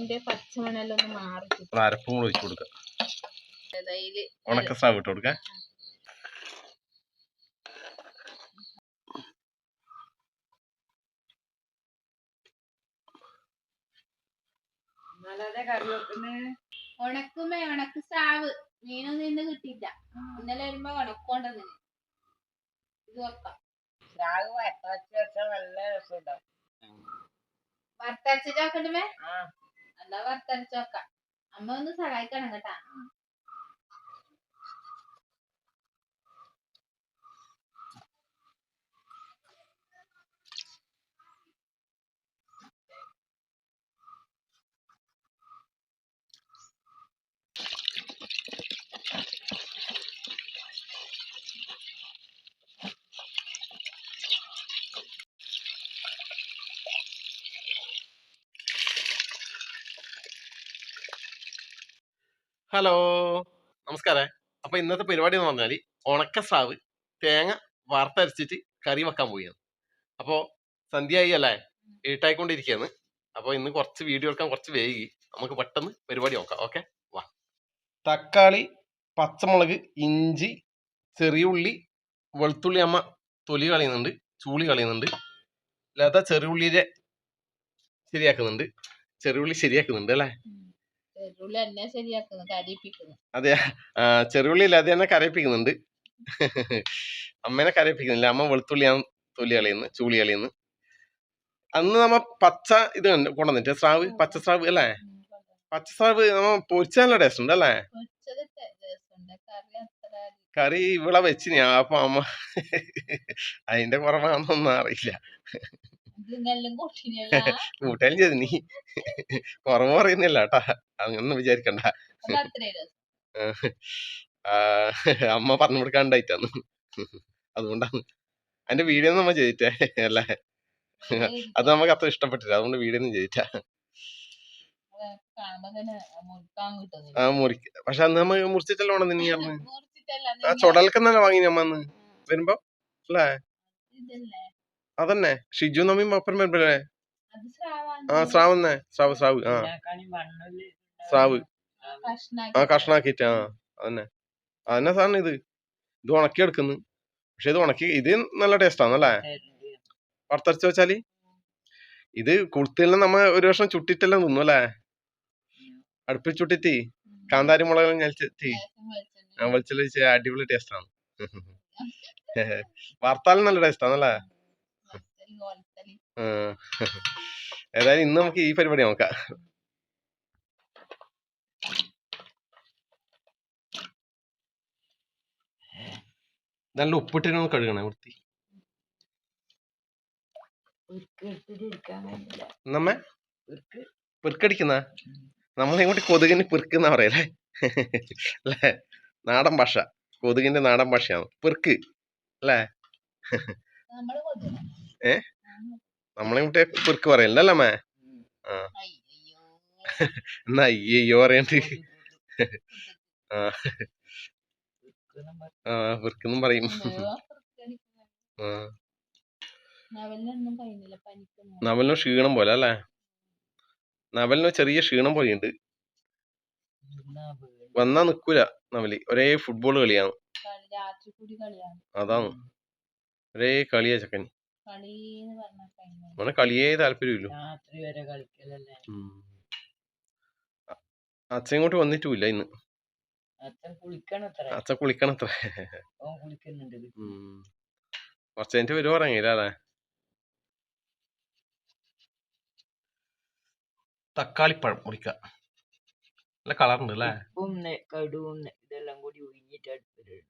അതിന്റെ പച്ചമണെല്ലാം ഒന്ന് മാറി അരപ്പും കൂടെ ഒഴിച്ചു കൊടുക്കുക ഉണക്ക സ്രാവ് ഇട്ട് കൊടുക്കുക ഉണക്കുമ്പോ ഉണക്ക് സ്രാവ് മീനൊന്നും ഇന്ന് കിട്ടിയില്ല. ഇന്നലെ വരുമ്പോ ഉണക്കോണ്ടെന്ന് ഇത് വെക്കാം. വറുത്തരച്ചിട്ട് വെക്കണ്ടേ എന്നാ വറുത്തരച്ച് വെക്കാം അമ്മ ഒന്ന് സഹായിക്കണം കേട്ടാ. ഹലോ. നമസ്കാരം. അപ്പൊ ഇന്നത്തെ പരിപാടി എന്ന് പറഞ്ഞാൽ ഉണക്ക സ്രാവ് തേങ്ങ വറുത്തരച്ചിട്ട് കറി വെക്കാൻ പോവുകയാണ്. അപ്പോ സന്ധ്യയായി അല്ലേ? ഏട്ടായിക്കൊണ്ടിരിക്കുകയാണ് അപ്പൊ ഇന്ന് കുറച്ച് വീഡിയോ എടുക്കാൻ കുറച്ച് വൈകി. നമുക്ക് പെട്ടെന്ന് പരിപാടി നോക്കാം. ഓക്കെ? വാ. തക്കാളി പച്ചമുളക് ഇഞ്ചി ചെറിയ ഉള്ളി വെളുത്തുള്ളി അമ്മ തൊലി കളയുന്നുണ്ട് ചൂളി കളയുന്നുണ്ട്. ലത ചെറിയുള്ളിയെ ശരിയാക്കുന്നുണ്ട്. ചെറിയുള്ളി ശരിയാക്കുന്നുണ്ട് അല്ലേ? എന്നെ അതെ ആ, ചെറുള്ളി ഇല്ലാതെ തന്നെ കരയിപ്പിക്കുന്നുണ്ട്. അമ്മേനെ കരയിപ്പിക്കുന്നില്ല. അമ്മ വെളുത്തുള്ളിയാണ് തൊലി കളയുന്നു ചൂളി കളയുന്നു. അന്ന് നമ്മ പച്ച ഇത് കണ്ട് കൊണ്ടുവന്നിട്ട് സ്രാവ് പച്ച സ്രാവ് അല്ലേ? പച്ച സ്രാവ് നമ്മ പൊരിച്ച നല്ല ടേസ്റ്റ് ഉണ്ട് അല്ലേ? കറി ഇവിടെ വെച്ചിനി അപ്പൊ അമ്മ അതിന്റെ കുറവാണെന്നൊന്നും അറിയില്ല. കൂട്ടാനും ചെയ്ത്. നീ കുറവ് പറയുന്നില്ല കേട്ടാ അങ്ങനൊന്നും വിചാരിക്കണ്ട. അമ്മ പറഞ്ഞു കൊടുക്കാണ്ടായിട്ടു അതുകൊണ്ടാണ്. അതിന്റെ വീഡിയോ നമ്മ ചെയ്തിട്ടേ അല്ലേ. അത് നമുക്ക് അത്ര ഇഷ്ടപ്പെട്ടില്ല. അതുകൊണ്ട് വീഡിയോ ഒന്നും ചെയ്തിട്ട ആ പക്ഷെ അന്ന് നമ്മ മുറിച്ചിട്ടല്ലോ നീ പറഞ്ഞു ആ ചുടൽക്കെന്നല്ല വാങ്ങി നമ്മ അന്ന് വരുമ്പോ? അല്ലേ? അതന്നെ. ഷിജു നമ്മയും ഒപ്പം വരുമ്പോഴേ. ആ സ്രാവന്നെ സ്രാവ് സ്രാവ് ആ സ്രാവ് ആ. കഷ്ണാക്കിട്ട് ആ അതന്നെ. അതന്നെ സാറിന് ഇത്. ഇത് ഉണക്കി എടുക്കുന്നു പക്ഷെ ഇത് ഉണക്കി ഇത് നല്ല ടേസ്റ്റാണ് അല്ലേ വറുത്തരച്ച് വെച്ചാൽ? ഇത് കുളുത്തിലെല്ലാം നമ്മ ഒരു വർഷം ചുട്ടിട്ടെല്ലാം തിന്നു അല്ലേ? അടുപ്പിൽ ചുട്ടിട്ട് കാന്താരി മുളകെല്ലാം ആ വെളിച്ചെണ്ണ അടിപൊളി ടേസ്റ്റാണ് ആണ്. വറുത്താലും നല്ല ടേസ്റ്റ് ആണല്ലേ? വറുത്തൽ, കൊലത്തൽ. ആ. ഏതായാലും ഇന്ന് നമുക്ക് ഈ പരിപാടി നോക്കാം. നല്ല ഉപ്പിട്ടിനോ കഴുകണേ വൃത്തി. നമ്മെ? പെറുക്കടിക്കുന്ന നമ്മളെ ഇങ്ങോട്ട് കൊതുകിന് പെറുക്കുന്ന പറയല്ലേ? അല്ലേ? നാടൻ ഭാഷ. കൊതുകിന്റെ നാടൻ ഭാഷയാണ്. പെർക്ക് അല്ലേ. ഏ? നമ്മളെ ഇങ്ങോട്ട് പെറുക്ക് പറയല്ലേ മേ. അമ്മേ. എന്നാ അയ്യോ പറയണ്ട്. ആ. ആ പറയും. നവലിനോ. ആ ക്ഷീണം പോലെ അല്ലേ? നവലിന് ചെറിയ ക്ഷീണം പോലെയുണ്ട്. വന്നാ നിക്കൂല നവലി. ഒരേ ഫുട്ബോൾ കളിയാണ്. അതാണ്. ഒരേ കളിയാ ചക്കൻ അവനെ കളിയേ താല്പര്യമില്ല അച്ഛൻ ഇങ്ങോട്ട് വന്നിട്ടുമില്ല ഇന്ന്. അച്ഛൻ കുളിക്കണത്ര. കുറച്ച് കഴിഞ്ഞിട്ട് വരുവോ അല്ലേ തക്കാളിപ്പഴം മുറിക്ക നല്ല കളറുണ്ട് അല്ലേ കടുവും ഇതെല്ലാം കൂടി ഒഴിഞ്ഞിട്ട് അടുപ്പിലിടും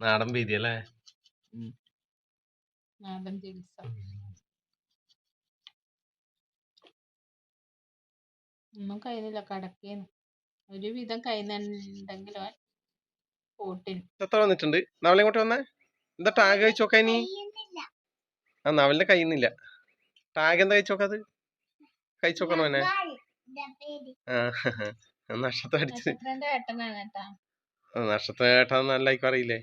നാടൻ ഭീതി അല്ലേ നാടൻ ചികിത്സ ഒന്നും കഴിയുന്നില്ല കടക്കേന്ന് ഒരു വിധം കഴിയുന്നുണ്ടെങ്കിലും പോട്ടിന്. എത്ര വന്നിട്ടുണ്ട്? നവലെ ഇങ്ങോട്ട് വന്നേ? എന്താ ടാഗ് കഴിച്ചോക്കാ നീ ആ നവലിന്റെ കഴിയുന്നില്ല. ടാഗ് എന്താ കഴിച്ചു നോക്കാത് കഴിച്ചു നോക്കണോ എന്നെ നക്ഷത്രം അടിച്ച് ഏട്ടാ അറിയില്ലേ?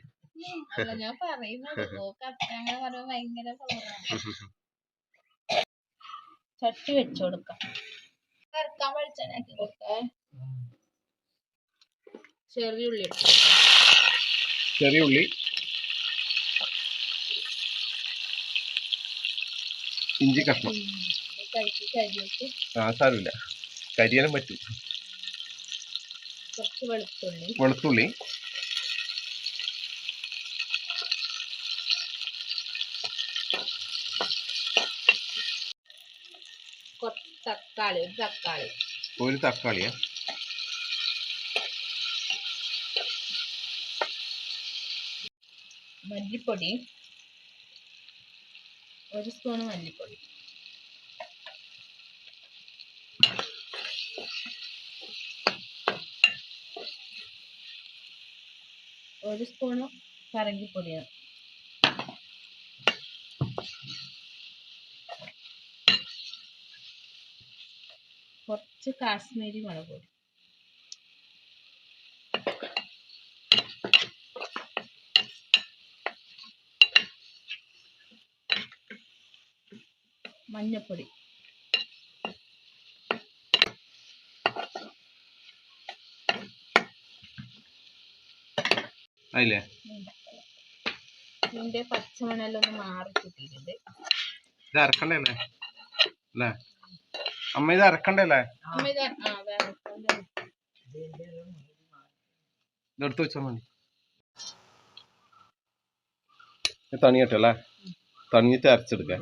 ചട്ടി വെച്ചു കൊടുക്കാം. വെളിച്ചെണ്ണാക്കി കൊടുക്കേ ചെറിയ ഉള്ളി ഇട്ടു ചെറിയ ഉള്ളി. ഇഞ്ചി കഷ്ണം. ആ സാരമില്ല. കരിയാനും പറ്റും. വെളുത്തുള്ളി. തക്കാളി ഒരു തക്കാളി. ഒരു തക്കാളിയാ? മല്ലിപ്പൊടി. ഒരു സ്പൂൺ മല്ലിപ്പൊടി. ഒരു സ്പൂണ് കറങ്കിപ്പൊടിയാണ് കുറച്ച് കാശ്മീരി മുളക് പൊടി. മഞ്ഞപ്പൊടി. അതില്ലേ ഇതിന്റെ പച്ചമണെല്ലാം ഒന്ന് മാറി കിട്ടിയിട്ടുണ്ട് ഇത് അരക്കണ്ടേ അല്ലേ? അമ്മ ഇത് അരക്കണ്ടേ? അല്ലേ ഇതെടുത്ത് വെച്ചാൽ മതി. തണിയട്ടെ അല്ലേ? തണിഞ്ഞിട്ട് അരച്ചെടുക്കാം.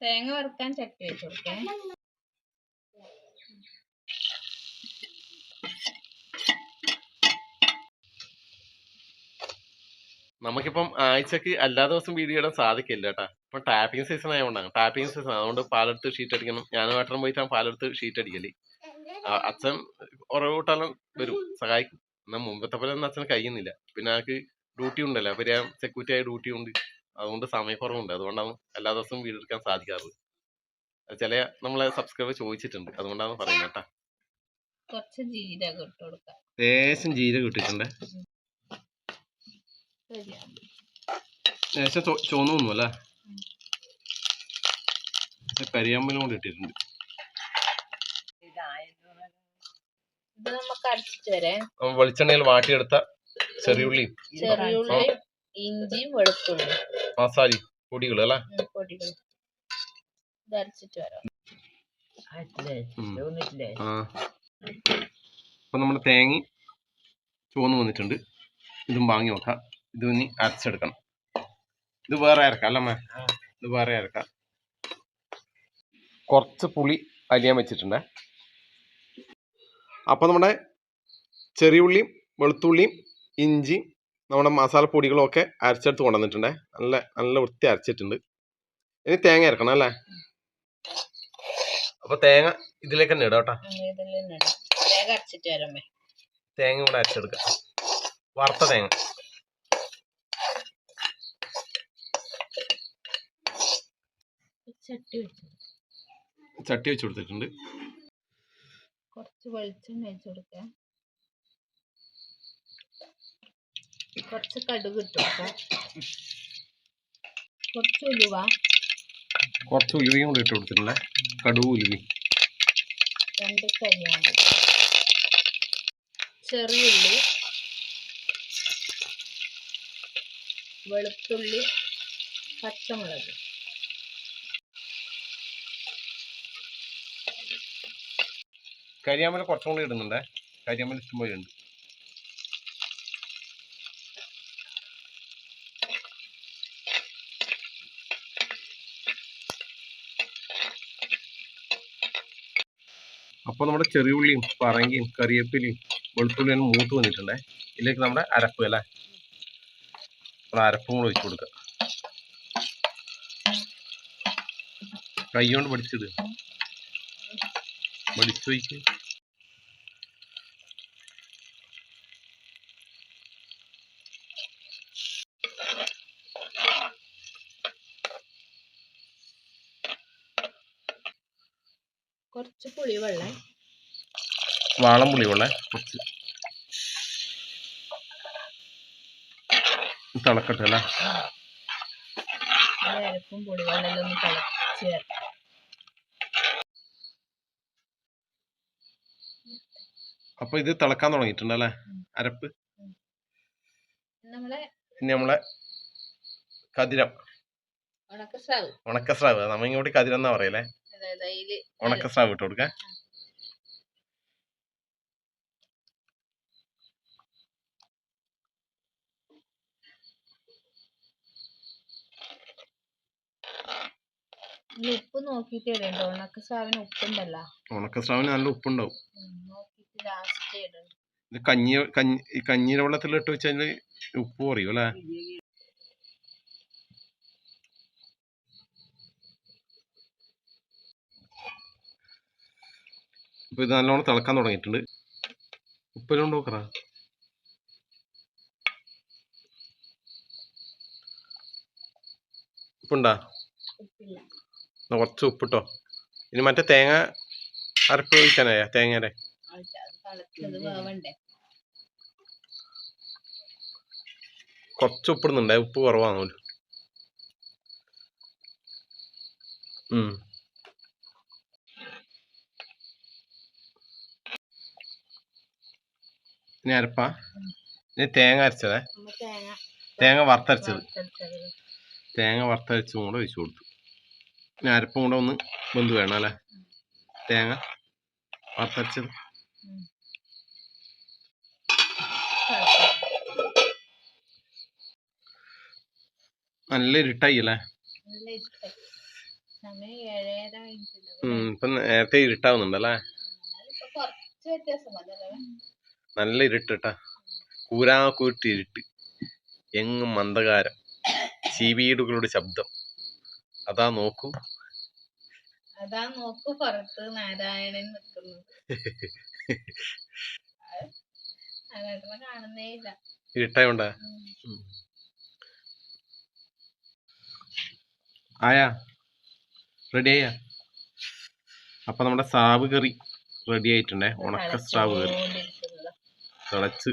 തേങ്ങ വറുക്കാൻ ചട്ടി വെച്ചു കൊടുക്കേ. നമുക്കിപ്പം ആഴ്ചക്ക് എല്ലാ ദിവസവും വീഡിയോ ഇടാൻ സാധിക്കില്ല കേട്ടാ. ഇപ്പൊ ടാപ്പിംഗ് സീസൺ ആയതുകൊണ്ടാണ് ടാപ്പിംഗ് സീസൺ അതുകൊണ്ട് പാലെടുത്ത് ഷീറ്റ് അടിക്കണം. ഞാനും ഏട്ടനും പോയിട്ടാണ് പാലെടുത്ത് ഷീറ്റ് അടിക്കൽ. അച്ഛൻ ഓരോ കൂട്ടാലും വരും. സഹായിക്കും. എന്നാ മുമ്പത്തെ പോലെ ഒന്നും അച്ഛൻ കഴിയുന്നില്ല. പിന്നെ ആൾക്ക് ഡ്യൂട്ടി ഉണ്ടല്ലോ. അപ്പൊ ഞാൻ സെക്യൂരിറ്റി ആയ ഡ്യൂട്ടി ഉണ്ട്. അതുകൊണ്ട് സമയക്കുറവുണ്ട്. അതുകൊണ്ടാണ് എല്ലാ ദിവസവും വീഡിയോ എടുക്കാൻ സാധിക്കാറുള്ളത് ചില നമ്മളെ സബ്സ്ക്രൈബർ ചോദിച്ചിട്ടുണ്ട്. അതുകൊണ്ടാണ് പറയുന്നത് കേട്ടാ. ലേശം ജീരകം ഇട്ടിട്ടുണ്ട്? ലേശം ചോന്നൊന്നും അല്ലേ കരിയാമ്പലും കൂടി ഇട്ടിട്ടുണ്ട് ഇത് നമുക്ക് അടിച്ചിട്ട് വരെ. അപ്പം വെളിച്ചെണ്ണയിൽ വാട്ടിയെടുത്ത ചെറിയുള്ളി. ചെറിയ ഉള്ളി ഇഞ്ചിയും വെളുത്തുള്ളി മസാലി പൊടികൾ അല്ലേ? പൊടികൾ. അരച്ചിട്ട് വരാം. അപ്പൊ നമ്മുടെ തേങ്ങ ചുവന്ന് വന്നിട്ടുണ്ട്. ഇതും വാങ്ങി വെക്കാം ഇത് ഇനി അരച്ചെടുക്കണം ഇത് വേറെ അരക്കാം അല്ലമ്മേ. ഇത് വേറെ അരക്കാം. കുറച്ച് പുളി അലിയാൻ വെച്ചിട്ടുണ്ട്. അപ്പോൾ നമ്മുടെ ചെറിയ ചെറിയുള്ളിയും വെളുത്തുള്ളിയും ഇഞ്ചി നമ്മുടെ മസാലപ്പൊടികളും ഒക്കെ അരച്ചെടുത്ത് കൊണ്ടുവന്നിട്ടുണ്ട്. നല്ല നല്ല വൃത്തി അരച്ചിട്ടുണ്ട്. ഇനി തേങ്ങ അരക്കണം അല്ലേ? അപ്പൊ തേങ്ങ ഇതിലേക്ക് തന്നെ ഇടാം തേങ്ങ കൂടെ അരച്ചെടുക്കാം. വറുത്ത തേങ്ങ. ചട്ടി വെച്ചു ചട്ടി വെച്ച് കൊടുത്തിട്ടുണ്ട്. കുറച്ച് വെളിച്ചെണ്ണ വെച്ച് കൊടുക്കാം കുറച്ച് കടുക് ഇട്ട് കൊടുക്കാം കുറച്ച് ഉലുവ. കുറച്ച് ഉലുവയും കൂടെ ഇട്ട് കൊടുത്തിട്ടുണ്ട് കടുവ് ഉലുവി. രണ്ട് കരിയാണ് ചെറിയുള്ളി വെളുത്തുള്ളി പച്ചമുളക്. കരിയാമ്പല കുറച്ചും കൂടി ഇടുന്നുണ്ടേ. കരിയാമ്പല ഇഷ്ടംപോലെ ഉണ്ട്. അപ്പോൾ നമ്മുടെ ചെറിയ ഉള്ളിയും പറങ്കിയും കറിവേപ്പിലയും വെളുത്തുള്ളിയും മൂത്ത് വന്നിട്ടുണ്ടേ. ഇതിലേക്ക് നമ്മുടെ അരപ്പ് അല്ലേ? നമ്മുടെ അരപ്പും കൂടെ ഒഴിച്ചു കൊടുക്കുക. കൈ കൊണ്ട് പഠിച്ചിട് പഠിച്ചു വയ്ക്ക് കുറച്ച് പുളിവെള്ളം വാളം പുളിയുള്ള കുറച്ച്. തിളക്കട്ടെ അല്ലേ? പുളിവെള്ളം ഒന്ന് തിളച്ച് വരട്ടെ. അപ്പൊ ഇത് തിളക്കാൻ തുടങ്ങിയിട്ടുണ്ട് അല്ലേ അരപ്പ്. നമ്മളെ കതിരം. ഉണക്കസ്രാവ്. നമ്മ ഇങ്ങോട്ട് കതിരം എന്നാ പറയല്ലേ ഉണക്കസ്രാവ് ഇട്ട് കൊടുക്ക. ഉപ്പ് നോക്കിട്ടേ ഉണക്കസ്രാവിന് ഉപ്പുണ്ടല്ലോ. ഉണക്കസ്രാവിന് നല്ല ഉപ്പുണ്ടാവും. ലാസ്റ്റ് ഇടണം ഇത് കഞ്ഞി കഞ്ഞി ഈ കഞ്ഞീരെ വെള്ളത്തിലിട്ട് വെച്ചാൽ ഉപ്പ് കുറയും അല്ലേ? ഇപ്പൊ ഇത് നല്ലോണം തിളക്കാൻ തുടങ്ങിയിട്ടുണ്ട്. ഉപ്പെല്ലാം നോക്കറ ഉപ്പുണ്ടാ? കുറച്ച് ഉപ്പിട്ടോ. ഇനി മറ്റേ തേങ്ങ അരപ്പ് ഒഴിക്കാനായ? തേങ്ങയുടെ തിളച്ചത് വേവണ്ടേ? കുറച്ച് ഉപ്പിടുന്നുണ്ടേ ഉപ്പ് കുറവാണല്ലോ ഉം. ഇനി അരപ്പാ. ഇനി തേങ്ങ അരച്ചതേ. തേങ്ങ. വറുത്തരച്ചത്. തേങ്ങ വറുത്തരച്ചും കൂടെ ഒഴിച്ചു കൊടുത്തു. ഇനി അരപ്പും കൂടെ ഒന്ന് ബന്ധു വേണം അല്ലേ? തേങ്ങ വറുത്തരച്ചത്. നല്ല ഇരുട്ടായി അല്ലേ? ഇപ്പൊ നേരത്തെ ഇരുട്ടാവുന്നുണ്ടല്ലേ നല്ല ഇരുട്ടാ കൂരാ കൂട്ടി ഇരുട്ട്. എങ്ങും മന്ദകാരം. ചീവീടുകളുടെ ശബ്ദം. അതാ നോക്കൂ. അതാ നോക്കൂ പുറത്ത് നാരായണൻ നിൽക്കുന്നു. കാണുന്നേ ഇല്ല. ഇരുട്ടായോണ്ടാ? ആയാ? റെഡി ആയാ? അപ്പൊ നമ്മുടെ സ്രാവ് കറി റെഡി ആയിട്ടുണ്ടേ? ഉണക്ക സ്രാവ് കറി. തിളച്ച്.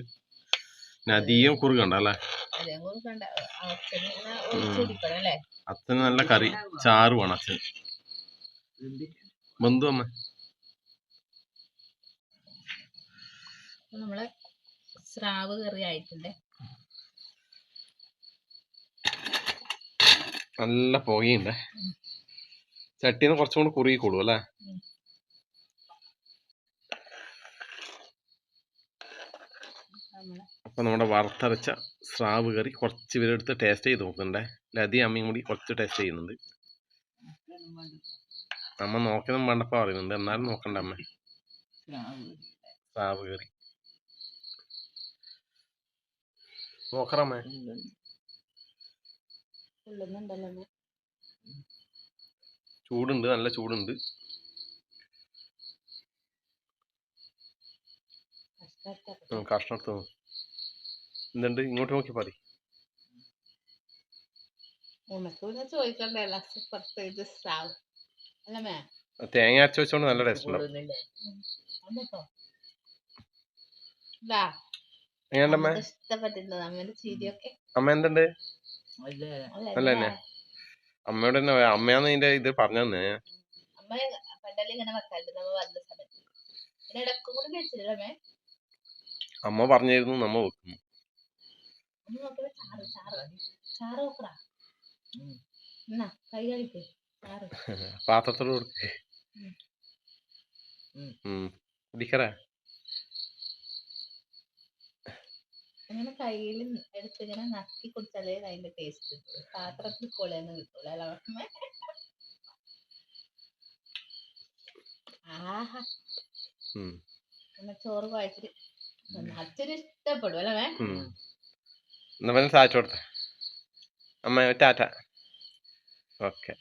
നദിയും അധികം കുറുകണ്ട അല്ലേ? അതേ അച്ഛന് അച്ഛന് നല്ല കറി. ചാറ് വേണം അച്ഛൻ ബന്ധു അമ്മ. നമ്മളെ സ്രാവ് കറി ആയിട്ടുണ്ട്? നല്ല പുകയുണ്ട്. ചട്ടിന്ന് കുറച്ചും കൂടെ കുറുകിക്കോളൂ അല്ലേ? അപ്പൊ നമ്മുടെ വറുത്തരച്ച സ്രാവ് കറി കുറച്ച് പേരെടുത്ത് ടേസ്റ്റ് ചെയ്ത് നോക്കണ്ടേ ലതി അമ്മയും കൂടി കുറച്ച് ടേസ്റ്റ് ചെയ്യുന്നുണ്ട്. അമ്മ നോക്കണം വേണ്ടപ്പോ പറയുന്നുണ്ട്. എന്നാലും നോക്കണ്ട അമ്മ. സ്രാവ് കറി. നോക്കറമ്മേ കൊള്ളുന്നുണ്ടല്ലോ. ചൂടുണ്ട് നല്ല ചൂടുണ്ട്. കഷ്ടപ്പെട്ട് ഉം, കഷ്ണം എടുത്ത് നോക്ക്. എന്തുണ്ട് ഇങ്ങോട്ട് നോക്കി പറ തേങ്ങ അരച്ച് വെച്ചോണ്ട് നല്ല ടേസ്റ്റ് ഉണ്ടാവും. എങ്ങനെയുണ്ടമ്മേ അമ്മ എന്തുണ്ട്? അല്ലേ? തന്നെ. അമ്മയോട് തന്നെ പറയാം. അമ്മയാന്ന് ഇതിന്റെ ഇത് പറഞ്ഞു തന്നെ അമ്മ? പറഞ്ഞിരുന്നു നമ്മ വെക്കാറുണ്ട് നമ്മ വന്ന സമയത്ത് പിന്നെ ഇടക്കും കൂടി വെച്ചില്ല അമ്മേ അമ്മ പറഞ്ഞിരുന്നു നമ്മ വെക്കുന്നു അമ്മ നോക്കിയ ചാറ് ചാറ് മതി ചാറ് നോക്കടാ എന്നാ കൈ കഴിക്ക് ചാറ് പാത്രത്തോട് കൊടുക്ക് ഉം. ഉം. ഉം കുടിക്കറ ഇങ്ങനെ കയ്യിൽ എടുത്ത് ഇങ്ങനെ നക്കി കുടിച്ചാലേ അതിന്റെ ടേസ്റ്റ് കിട്ടുള്ളൂ പാത്രത്തിൽ കൊളയൊന്നും കിട്ടൂല അല്ല അമ്മേ ആഹാ. ചോറ് കുഴച്ചിട്ട് അച്ഛന് ഇഷ്ടപ്പെടും അല്ലേ എന്നാ സാധിച്ചു കൊടുത്ത. അമ്മ ടാറ്റ. ഓക്കെ.